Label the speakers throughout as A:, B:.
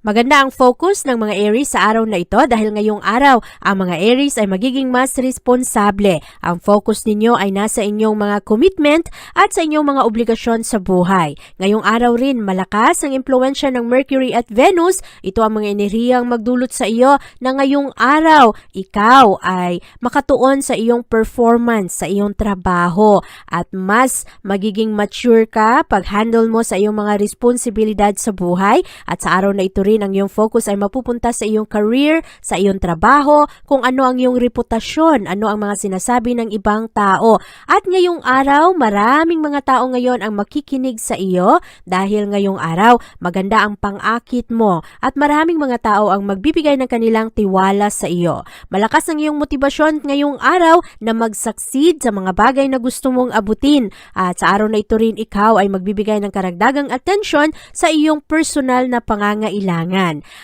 A: Maganda ang focus ng mga Aries sa araw na ito dahil ngayong araw ang mga Aries ay magiging mas responsable. Ang focus ninyo ay nasa inyong mga commitment at sa inyong mga obligasyon sa buhay. Ngayong araw rin malakas ang impluensya ng Mercury at Venus. Ito ang mga enerhiyang magdulot sa iyo na ngayong araw ikaw ay makatuon sa iyong performance, sa iyong trabaho at mas magiging mature ka pag handle mo sa iyong mga responsibilidad sa buhay at sa araw na ito rin ang iyong focus ay mapupunta sa iyong career, sa iyong trabaho, kung ano ang iyong reputasyon, ano ang mga sinasabi ng ibang tao. At ngayong araw, maraming mga tao ngayon ang makikinig sa iyo dahil ngayong araw, maganda ang pang-akit mo at maraming mga tao ang magbibigay ng kanilang tiwala sa iyo. Malakas ang iyong motibasyon ngayong araw na mag-succeed sa mga bagay na gusto mong abutin at sa araw na ito rin ikaw ay magbibigay ng karagdagang atensyon sa iyong personal na pangangailangan.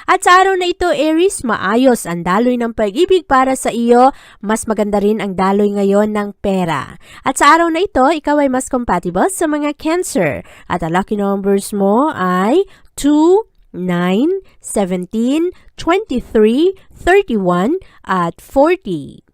A: At sa araw na ito, Aries, maayos ang daloy ng pag-ibig para sa iyo. Mas maganda rin ang daloy ngayon ng pera. At sa araw na ito, ikaw ay mas compatible sa mga Cancer. At ang lucky numbers mo ay 2, 9, 17, 23, 31, at 40.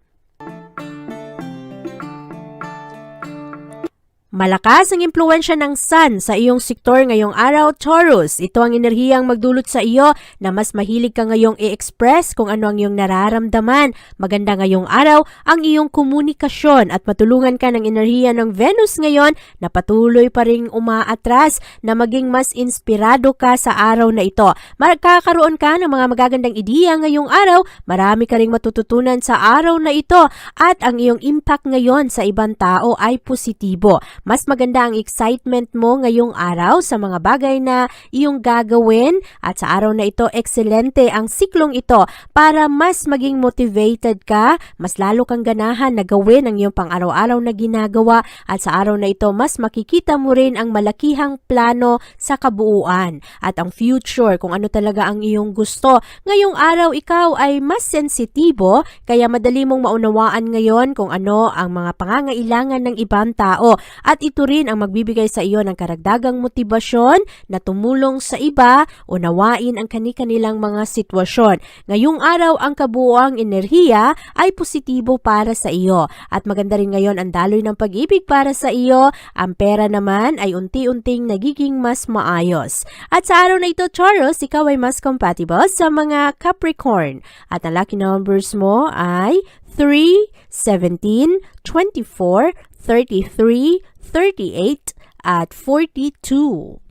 A: Malakas ang impluensya ng Sun sa iyong sektor ngayong araw, Taurus. Ito ang enerhiyang magdulot sa iyo na mas mahilig ka ngayong i-express kung ano ang iyong nararamdaman. Maganda ngayong araw ang iyong komunikasyon at matulungan ka ng enerhiya ng Venus ngayon na patuloy pa ring umaatras na maging mas inspirado ka sa araw na ito. Magkakaroon ka ng mga magagandang ideya ngayong araw, marami ka ring matututunan sa araw na ito at ang iyong impact ngayon sa ibang tao ay positibo. Mas maganda ang excitement mo ngayong araw sa mga bagay na iyong gagawin. At sa araw na ito, ekselente ang siklong ito para mas maging motivated ka, mas lalo kang ganahan na gawin ang iyong pang-araw-araw na ginagawa. At sa araw na ito, mas makikita mo rin ang malakihang plano sa kabuuan. At ang future kung ano talaga ang iyong gusto. Ngayong araw, ikaw ay mas sensitibo kaya madali mong maunawaan ngayon kung ano ang mga pangangailangan ng ibang tao. at ito rin ang magbibigay sa iyo ng karagdagang motibasyon na tumulong sa iba, unawain ang kani-kanilang mga sitwasyon. Ngayong araw, ang kabuoang enerhiya ay positibo para sa iyo at maganda rin ngayon ang daloy ng pag-ibig para sa iyo. Ang pera naman ay unti-unting nagiging mas maayos. At sa araw na ito, Taurus, ikaw ay mas compatible sa mga Capricorn. At ang lucky numbers mo ay 3, 17, 24, 33, 38, at 42.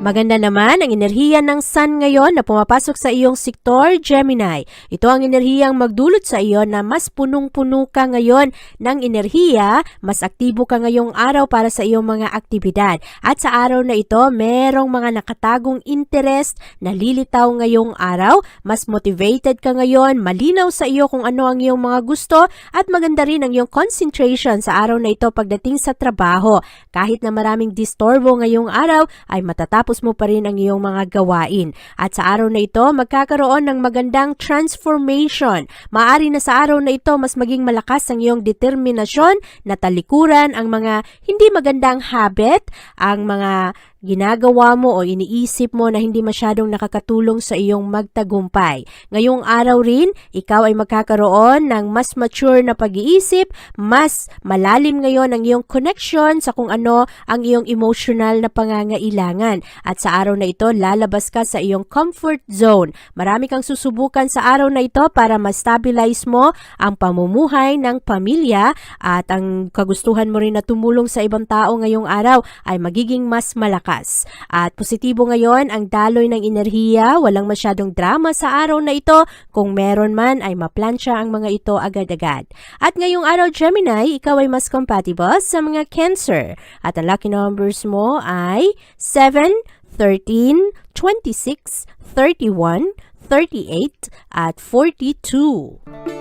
A: Maganda naman ang enerhiya ng Sun ngayon na pumapasok sa iyong sektor, Gemini. Ito ang enerhiyang magdulot sa iyo na mas punong-puno ka ngayon ng enerhiya, mas aktibo ka ngayong araw para sa iyong mga aktibidad. At sa araw na ito, merong mga nakatagong interest na lilitaw ngayong araw, mas motivated ka ngayon, malinaw sa iyo kung ano ang iyong mga gusto at maganda rin ang iyong concentration sa araw na ito pagdating sa trabaho. Kahit na maraming disturbo ngayong araw, ay matatapos matapos mo pa rin ang iyong mga gawain. At sa araw na ito, magkakaroon ng magandang transformation. Maari na sa araw na ito, mas maging malakas ang iyong determinasyon na talikuran ang mga hindi magandang habit, ang mga ginagawa mo o iniisip mo na hindi masyadong nakakatulong sa iyong magtagumpay. Ngayong araw rin, ikaw ay magkakaroon ng mas mature na pag-iisip, mas malalim ngayon ang iyong connection sa kung ano ang iyong emotional na pangangailangan. At sa araw na ito, lalabas ka sa iyong comfort zone. Marami kang susubukan sa araw na ito para ma-stabilize mo ang pamumuhay ng pamilya at ang kagustuhan mo rin na tumulong sa ibang tao ngayong araw ay magiging mas malakas. At positibo ngayon ang daloy ng enerhiya, walang masyadong drama sa araw na ito. Kung meron man ay maplansya ang mga ito agad-agad. At ngayong araw Gemini, ikaw ay mas compatible sa mga Cancer. At ang lucky numbers mo ay 7, 13, 26, 31, 38, at 42.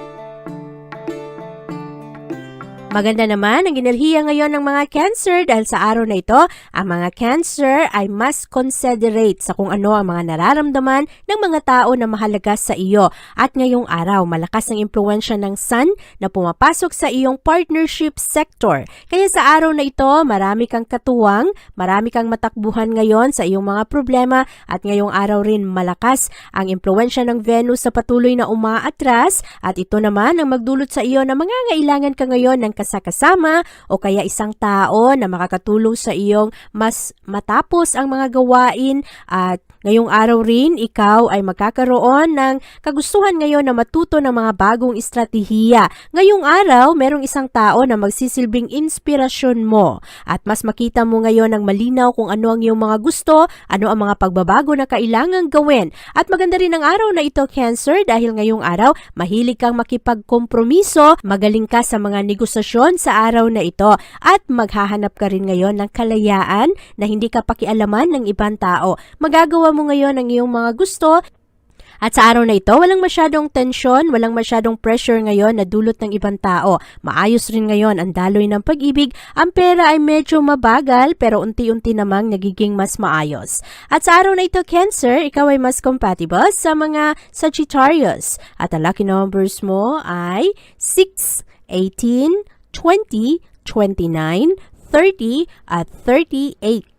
A: Maganda naman ang enerhiya ngayon ng mga Cancer dahil sa araw na ito, ang mga Cancer ay mas considerate sa kung ano ang mga nararamdaman ng mga tao na mahalaga sa iyo. At ngayong araw, malakas ang impluensya ng Sun na pumapasok sa iyong partnership sector. Kaya sa araw na ito, marami kang katuwang, marami kang matakbuhan ngayon sa iyong mga problema at ngayong araw rin malakas ang impluensya ng Venus sa patuloy na umaatras at ito naman ang magdulot sa iyo na mangangailangan ka ngayon ng kasakasama o kaya isang tao na makakatulong sa iyong mas matapos ang mga gawain at ngayong araw rin ikaw ay magkakaroon ng kagustuhan ngayon na matuto ng mga bagong estratehiya. Ngayong araw, merong isang tao na magsisilbing inspirasyon mo at mas makita mo ngayon ng malinaw kung ano ang iyong mga gusto, ano ang mga pagbabago na kailangang gawin. At maganda rin ang araw na ito, Cancer, dahil ngayong araw, mahilig kang makipagkompromiso, magaling ka sa mga negosasyon sa araw na ito at maghahanap ka rin ngayon ng kalayaan na hindi ka pakialaman ng ibang tao. Magagawa mo ngayon ang iyong mga gusto at sa araw na ito, walang masyadong tensyon, walang masyadong pressure ngayon na dulot ng ibang tao. Maayos rin ngayon ang daloy ng pag-ibig. Ang pera ay medyo mabagal pero unti-unti namang nagiging mas maayos. At sa araw na ito, Cancer, ikaw ay mas compatible sa mga Sagittarius. At ang lucky numbers mo ay 6, 18, 20, 29, 30, at 38.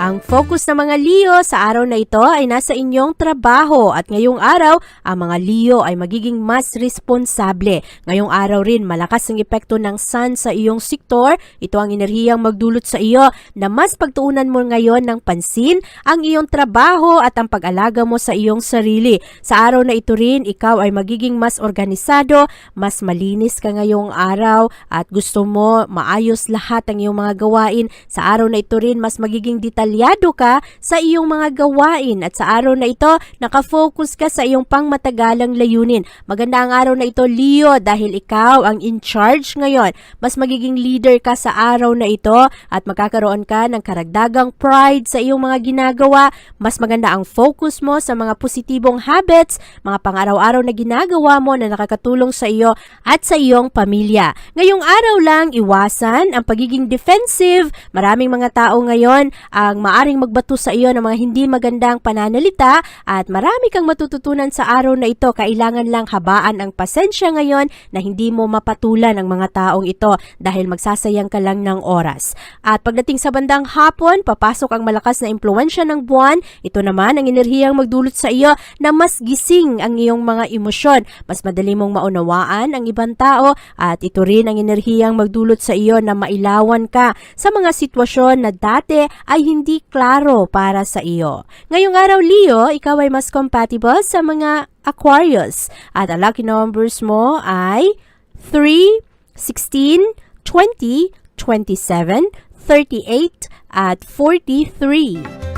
A: Ang focus ng mga Leo sa araw na ito ay nasa inyong trabaho at ngayong araw, ang mga Leo ay magiging mas responsable. Ngayong araw rin, malakas ang epekto ng Sun sa iyong sektor. Ito ang enerhiyang magdulot sa iyo na mas pagtuunan mo ngayon ng pansin ang iyong trabaho at ang pag-alaga mo sa iyong sarili. Sa araw na ito rin, ikaw ay magiging mas organisado, mas malinis ka ngayong araw at gusto mo maayos lahat ang iyong mga gawain. Sa araw na ito rin, mas magiging detalyado ka sa iyong mga gawain at sa araw na ito, nakafocus ka sa iyong pangmatagalang layunin. Maganda ang araw na ito, Leo, dahil ikaw ang in charge ngayon. Mas magiging leader ka sa araw na ito at magkakaroon ka ng karagdagang pride sa iyong mga ginagawa. Mas maganda ang focus mo sa mga positibong habits, mga pang-araw-araw na ginagawa mo na nakakatulong sa iyo at sa iyong pamilya. Ngayong araw lang, iwasan ang pagiging defensive. Maraming mga tao ngayon ang maaring magbato sa iyo ng mga hindi magandang pananalita at marami kang matututunan sa araw na ito. Kailangan lang habaan ang pasensya ngayon na hindi mo mapatulan ang mga taong ito dahil magsasayang ka lang ng oras. At pagdating sa bandang hapon, papasok ang malakas na impluensya ng buwan. Ito naman ang enerhiyang magdulot sa iyo na mas gising ang iyong mga emosyon. Mas madali mong maunawaan ang ibang tao at ito rin ang enerhiyang magdulot sa iyo na mailawan ka sa mga sitwasyon na dati ay hindi klaro para sa iyo. Ngayong araw, Leo, ikaw ay mas compatible sa mga Aquarius. At ang lucky numbers mo ay 3, 16, 20, 27, 38, at 43.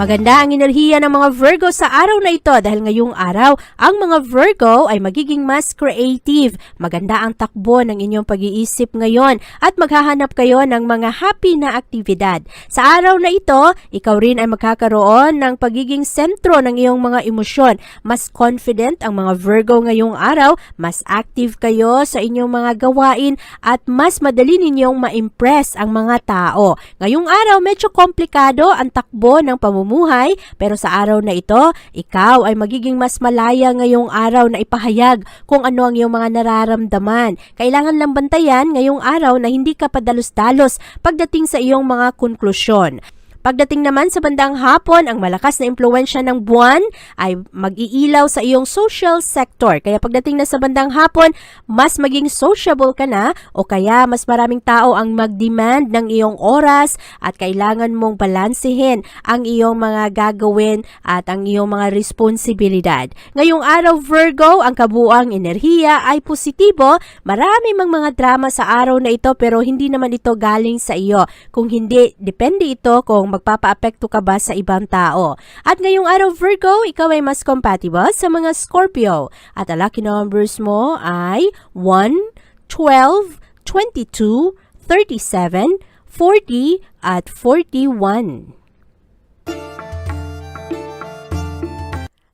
A: Maganda ang enerhiya ng mga Virgo sa araw na ito dahil ngayong araw, ang mga Virgo ay magiging mas creative. Maganda ang takbo ng inyong pag-iisip ngayon at maghahanap kayo ng mga happy na aktibidad. Sa araw na ito, ikaw rin ay magkakaroon ng pagiging sentro ng iyong mga emosyon. Mas confident ang mga Virgo ngayong araw, mas active kayo sa inyong mga gawain at mas madali ninyong ma-impress ang mga tao. Ngayong araw, medyo komplikado ang takbo ng pamumuhay pamumuhay pero sa araw na ito, ikaw ay magiging mas malaya ngayong araw na ipahayag kung ano ang iyong mga nararamdaman. Kailangan lang bantayan ngayong araw na hindi ka padalos-dalos pagdating sa iyong mga konklusyon. Pagdating naman sa bandang hapon, ang malakas na impluensya ng buwan ay mag-iilaw sa iyong social sector. Kaya pagdating na sa bandang hapon, mas maging sociable ka na o kaya mas maraming tao ang mag-demand ng iyong oras at kailangan mong balansehin ang iyong mga gagawin at ang iyong mga responsibilidad. Ngayong araw Virgo, ang kabuang enerhiya ay positibo. Marami mang mga drama sa araw na ito pero hindi naman ito galing sa iyo. Kung hindi, depende ito kung magpapaapekto ka ba sa ibang tao. At ngayong araw Virgo, ikaw ay mas compatible sa mga Scorpio. At ang lucky numbers mo ay 1, 12, 22, 37, 40 at 41.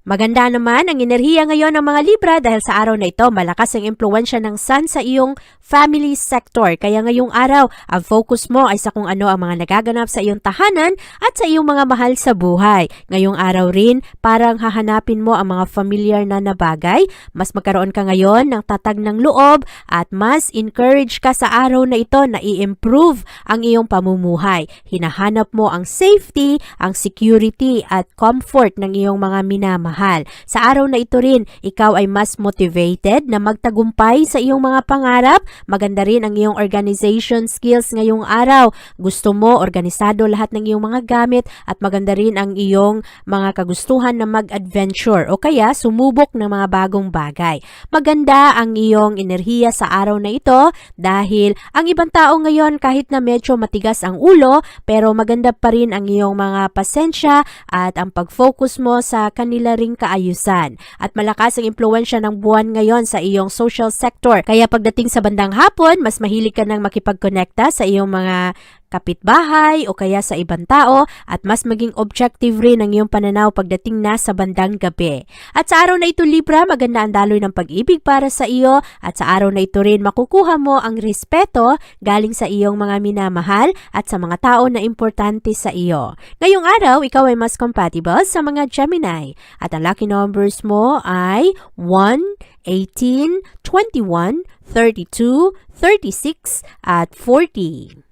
A: Maganda naman ang enerhiya ngayon ng mga Libra dahil sa araw na ito malakas ang impluensya ng Sun sa iyong family sector. Kaya ngayong araw, ang focus mo ay sa kung ano ang mga nagaganap sa iyong tahanan at sa iyong mga mahal sa buhay. Ngayong araw rin, parang hahanapin mo ang mga familiar na nabagay. Mas magkaroon ka ngayon ng tatag ng loob at mas encourage ka sa araw na ito na i-improve ang iyong pamumuhay. Hinahanap mo ang safety, ang security at comfort ng iyong mga minamahal. Sa araw na ito rin, ikaw ay mas motivated na magtagumpay sa iyong mga pangarap. Maganda rin ang iyong organization skills ngayong araw. Gusto mo organisado lahat ng iyong mga gamit at maganda rin ang iyong mga kagustuhan na mag-adventure o kaya sumubok ng mga bagong bagay. Maganda ang iyong enerhiya sa araw na ito dahil ang ibang tao ngayon kahit na medyo matigas ang ulo pero maganda pa rin ang iyong mga pasensya at ang pag-focus mo sa kanila ring kaayusan. At malakas ang impluensya ng buwan ngayon sa iyong social sector. Kaya pagdating sa bandang hapon, mas mahilig ka nang makipagkonekta sa iyong mga kapitbahay o kaya sa ibang tao at mas maging objective rin ang iyong pananaw pagdating na sa bandang gabi. At sa araw na ito Libra, maganda ang daloy ng pag-ibig para sa iyo at sa araw na ito rin makukuha mo ang respeto galing sa iyong mga minamahal at sa mga tao na importante sa iyo. Ngayong araw, ikaw ay mas compatible sa mga Gemini at ang lucky numbers mo ay 1, 18, 21, 32, 36 at 40.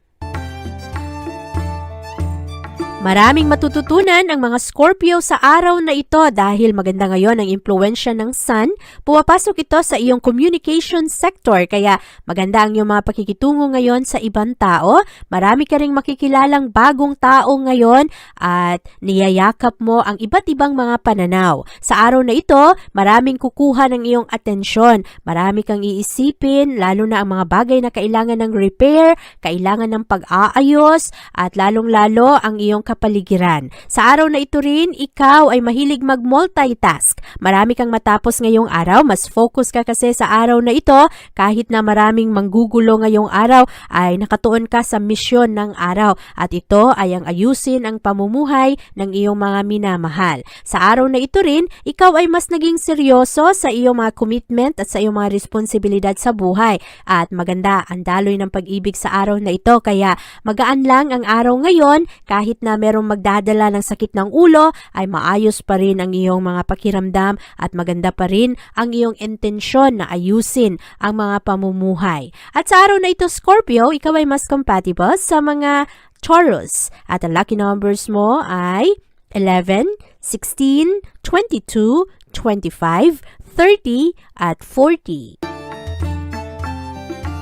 A: Maraming matututunan ang mga Scorpio sa araw na ito dahil maganda ngayon ang impluensya ng Sun. Pumapasok ito sa iyong communication sector kaya maganda ang iyong mga pakikitungo ngayon sa ibang tao. Marami ka ring makikilalang bagong tao ngayon at niyayakap mo ang iba't ibang mga pananaw. Sa araw na ito, maraming kukuha ng iyong atensyon. Marami kang iisipin, lalo na ang mga bagay na kailangan ng repair, kailangan ng pag-aayos at lalong-lalo ang iyong kapaligiran. Sa araw na ito rin, ikaw ay mahilig mag-multitask. Marami kang matapos ngayong araw, mas focus ka kasi sa araw na ito, kahit na maraming manggugulo ngayong araw, ay nakatuon ka sa misyon ng araw. At ito ay ang ayusin ang pamumuhay ng iyong mga minamahal. Sa araw na ito rin, ikaw ay mas naging seryoso sa iyong mga commitment at sa iyong mga responsibilidad sa buhay. At maganda ang daloy ng pag-ibig sa araw na ito, kaya magaan lang ang araw ngayon kahit na merong magdadala ng sakit ng ulo, ay maayos pa rin ang iyong mga pakiramdam at maganda pa rin ang iyong intensyon na ayusin ang mga pamumuhay. At sa araw na ito, Scorpio, ikaw ay mas compatible sa mga Taurus. At ang lucky numbers mo ay 11, 16, 22, 25, 30, at 40.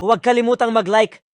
B: Huwag kalimutang mag-like,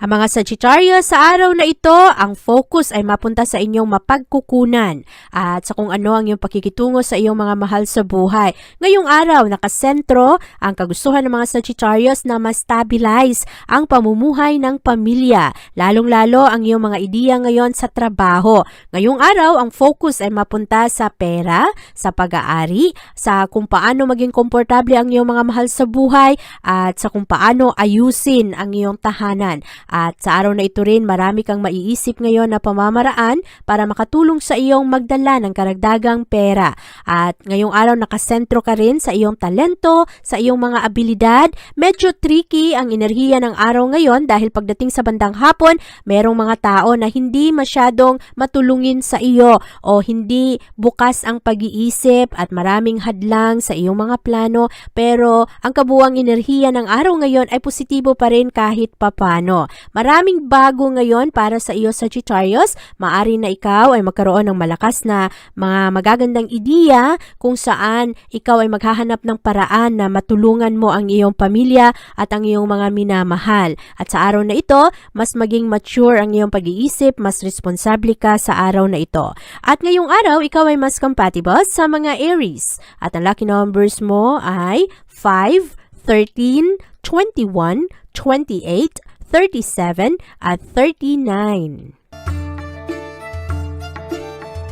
A: Ang mga Sagittarius sa araw na ito, ang focus ay mapunta sa inyong mapagkukunan at sa kung ano ang iyong pakikitungo sa iyong mga mahal sa buhay. Ngayong araw, nakasentro ang kagustuhan ng mga Sagittarius na ma-stabilize ang pamumuhay ng pamilya, lalong-lalo ang iyong mga ideya ngayon sa trabaho. Ngayong araw, ang focus ay mapunta sa pera, sa pag-aari, sa kung paano maging komportable ang iyong mga mahal sa buhay at sa kung paano ayusin ang iyong tahanan. At sa araw na ito rin, marami kang maiisip ngayon na pamamaraan para makatulong sa iyong magdala ng karagdagang pera. At ngayong araw nakasentro ka rin sa iyong talento, sa iyong mga abilidad. Medyo tricky ang enerhiya ng araw ngayon dahil pagdating sa bandang hapon, merong mga tao na hindi masyadong matulungin sa iyo o hindi bukas ang pag-iisip at maraming hadlang sa iyong mga plano pero ang kabuwang enerhiya ng araw ngayon ay positibo pa rin kahit papano. Maraming bago ngayon para sa iyo Sagittarius. Maari na ikaw ay magkaroon ng malakas na mga magagandang ideya kung saan ikaw ay maghahanap ng paraan na matulungan mo ang iyong pamilya at ang iyong mga minamahal. At sa araw na ito, mas maging mature ang iyong pag-iisip, mas responsable ka sa araw na ito. At ngayong araw, ikaw ay mas compatible sa mga Aries. At ang lucky numbers mo ay 5, 13, 21, 28, 37, at 39.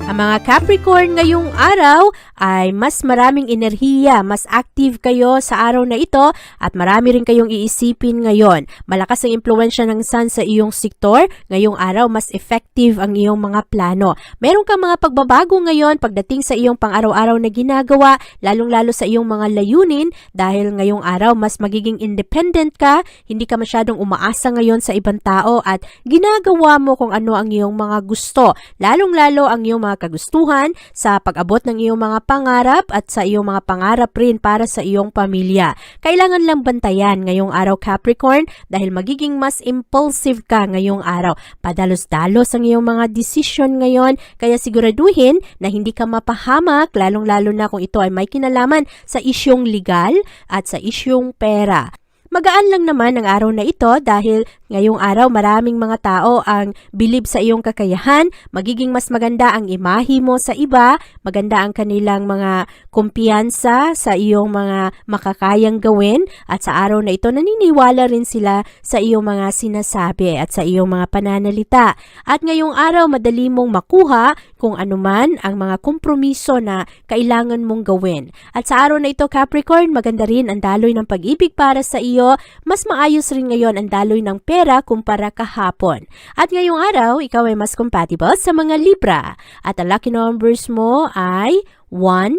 A: Ang mga Capricorn ngayong araw ay mas maraming enerhiya, mas active kayo sa araw na ito at marami rin kayong iisipin ngayon. Malakas ang impluensya ng sun sa iyong sektor. Ngayong araw, mas effective ang iyong mga plano. Meron kang mga pagbabago ngayon pagdating sa iyong pang-araw-araw na ginagawa, lalong-lalo sa iyong mga layunin dahil ngayong araw mas magiging independent ka, hindi ka masyadong umaasa ngayon sa ibang tao at ginagawa mo kung ano ang iyong mga gusto, lalong-lalo ang iyong mga kagustuhan sa pag-abot ng iyong mga pangarap at sa iyong mga pangarap rin para sa iyong pamilya. Kailangan lang bantayan ngayong araw Capricorn dahil magiging mas impulsive ka ngayong araw. Padalos-dalos ang iyong mga decision ngayon kaya siguraduhin na hindi ka mapahamak lalong-lalo na kung ito ay may kinalaman sa isyong legal at sa isyong pera. Magaan lang naman ang araw na ito dahil ngayong araw maraming mga tao ang bilib sa iyong kakayahan, magiging mas maganda ang imahe mo sa iba, maganda ang kanilang mga kumpiyansa sa iyong mga makakayang gawin at sa araw na ito naniniwala rin sila sa iyong mga sinasabi at sa iyong mga pananalita. At ngayong araw madali mong makuha kung anuman ang mga kompromiso na kailangan mong gawin. At sa araw na ito Capricorn, maganda rin ang daloy ng pag-ibig para sa iyo mas maayos rin ngayon ang daloy ng pera kumpara kahapon. At ngayong araw, ikaw ay mas compatible sa mga Libra. At ang lucky numbers mo ay 1,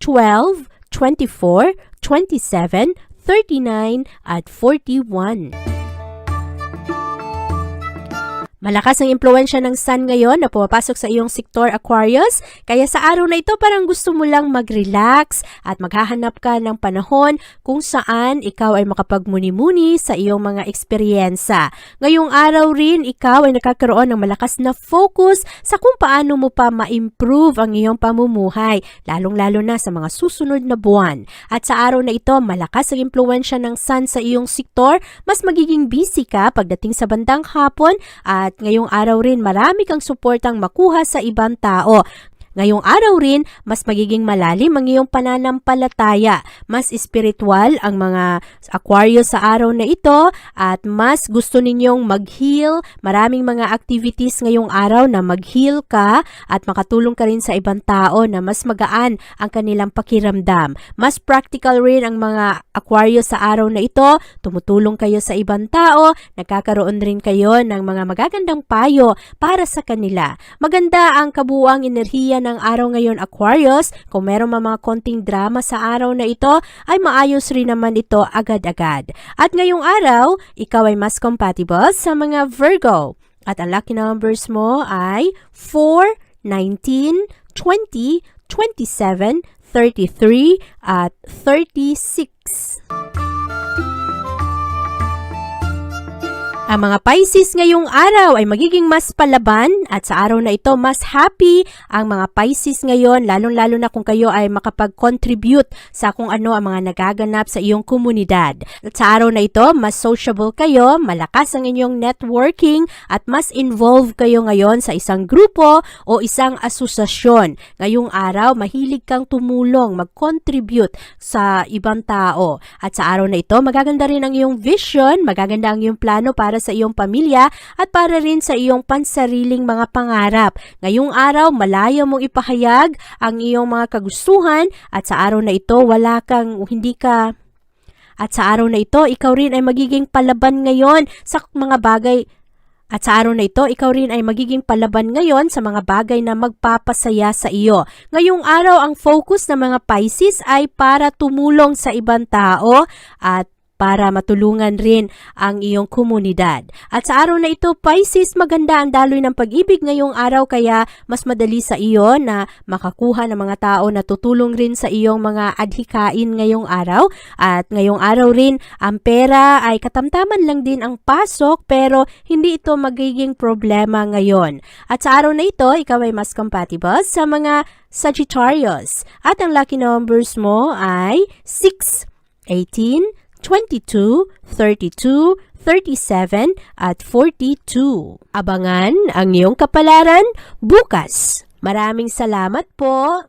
A: 12, 24, 27, 39, at 41. Malakas ang impluensya ng sun ngayon na pumapasok sa iyong sektor Aquarius, kaya sa araw na ito parang gusto mo lang mag-relax at maghahanap ka ng panahon kung saan ikaw ay makapagmuni-muni sa iyong mga eksperyensa. Ngayong araw rin, ikaw ay nakakaroon ng malakas na focus sa kung paano mo pa ma-improve ang iyong pamumuhay, lalong-lalo na sa mga susunod na buwan. At sa araw na ito, malakas ang impluensya ng sun sa iyong sektor, mas magiging busy ka pagdating sa bandang hapon at ngayong araw rin marami kang suportang makuha sa ibang tao. Ngayong araw rin, mas magiging malalim ang iyong pananampalataya. Mas espiritual ang mga Aquarius sa araw na ito at mas gusto ninyong mag-heal. Maraming mga activities ngayong araw na mag-heal ka at makatulong ka rin sa ibang tao na mas magaan ang kanilang pakiramdam. Mas practical rin ang mga Aquarius sa araw na ito. Tumutulong kayo sa ibang tao, nagkakaroon rin kayo ng mga magagandang payo para sa kanila. Maganda ang kabuuang enerhiya ng araw ngayon Aquarius, kung meron mga konting drama sa araw na ito, ay maayos rin naman ito agad-agad. At ngayong araw, ikaw ay mas compatible sa mga Virgo. At ang lucky numbers mo ay 4, 19, 20, 27, 33, at 36. Ang mga Pisces ngayong araw ay magiging mas palaban at sa araw na ito mas happy ang mga Pisces ngayon lalong-lalo na kung kayo ay makapag-contribute sa kung ano ang mga nagaganap sa iyong komunidad. At sa araw na ito, mas sociable kayo, malakas ang inyong networking at mas involved kayo ngayon sa isang grupo o isang asosasyon. Ngayong araw, mahilig kang tumulong, mag-contribute sa ibang tao. At sa araw na ito, magaganda rin ang iyong vision, magaganda ang iyong plano para sa iyong pamilya at para rin sa iyong pansariling mga pangarap. Ngayong araw, malayo mong ipahayag ang iyong mga kagustuhan at sa araw na ito, wala kang, hindi ka At sa araw na ito, ikaw rin ay magiging palaban ngayon sa mga bagay at sa araw na ito, ikaw rin ay magiging palaban ngayon sa mga bagay na magpapasaya sa iyo. Ngayong araw, ang focus ng mga Pisces ay para tumulong sa ibang tao at para matulungan rin ang iyong komunidad. At sa araw na ito, Pisces, maganda ang daloy ng pag-ibig ngayong araw kaya mas madali sa iyo na makakuha ng mga tao na tutulong rin sa iyong mga adhikain ngayong araw. At ngayong araw rin, ang pera ay katamtaman lang din ang pasok pero hindi ito magiging problema ngayon. At sa araw na ito, ikaw ay mas compatible sa mga Sagittarius. At ang lucky numbers mo ay 6, 18, 22, 32, 37 at 42. Abangan ang iyong kapalaran bukas. Maraming salamat po.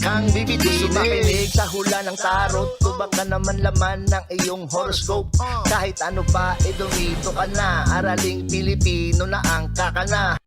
C: kang bibitinin. Makinig sa hula ng tarot Tubak ka naman laman ng iyong horoscope. Kahit ano pa, eh dumito ka na. Araling Pilipino na ang kakana